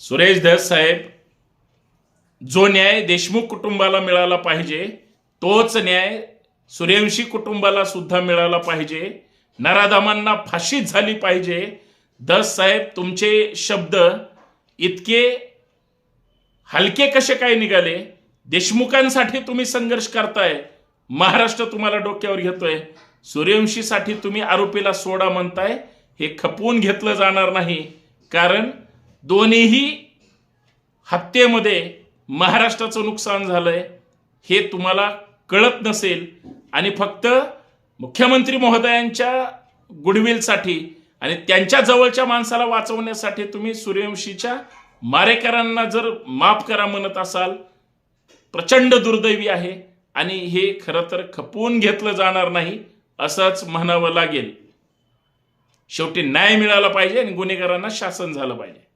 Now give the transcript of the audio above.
सुरेश धस साहेब जो न्याय देशमुख कुटुंबाला मिळाला पाहिजे तोच न्याय सूर्यवंशी कुटुंबाला सुद्धा मिळाला पाहिजे. नराधामांना फाशीच झाली पाहिजे. दस साहेब तुमचे शब्द इतके हलके कसे काय निघाले? देशमुखांसाठी तुम्ही संघर्ष करताय महाराष्ट्र तुम्हाला डोक्यावर घेतोय. सूर्यवंशीसाठी तुम्ही आरोपीला सोडा म्हणताय हे खपवून घेतलं जाणार नाही. कारण दोन्हीही हत्येमध्ये महाराष्ट्राचं नुकसान झालंय हे तुम्हाला कळत नसेल. आणि फक्त मुख्यमंत्री महोदयांच्या गुडविलसाठी आणि त्यांच्या जवळच्या माणसाला वाचवण्यासाठी तुम्ही सूर्यवंशीच्या मारेकरांना जर माफ करा म्हणत असाल प्रचंड दुर्दैवी आहे आणि हे खरं तर खपवून घेतलं जाणार नाही असंच म्हणावं लागेल. शेवटी न्याय मिळाला पाहिजे आणि गुन्हेगारांना शासन झालं पाहिजे.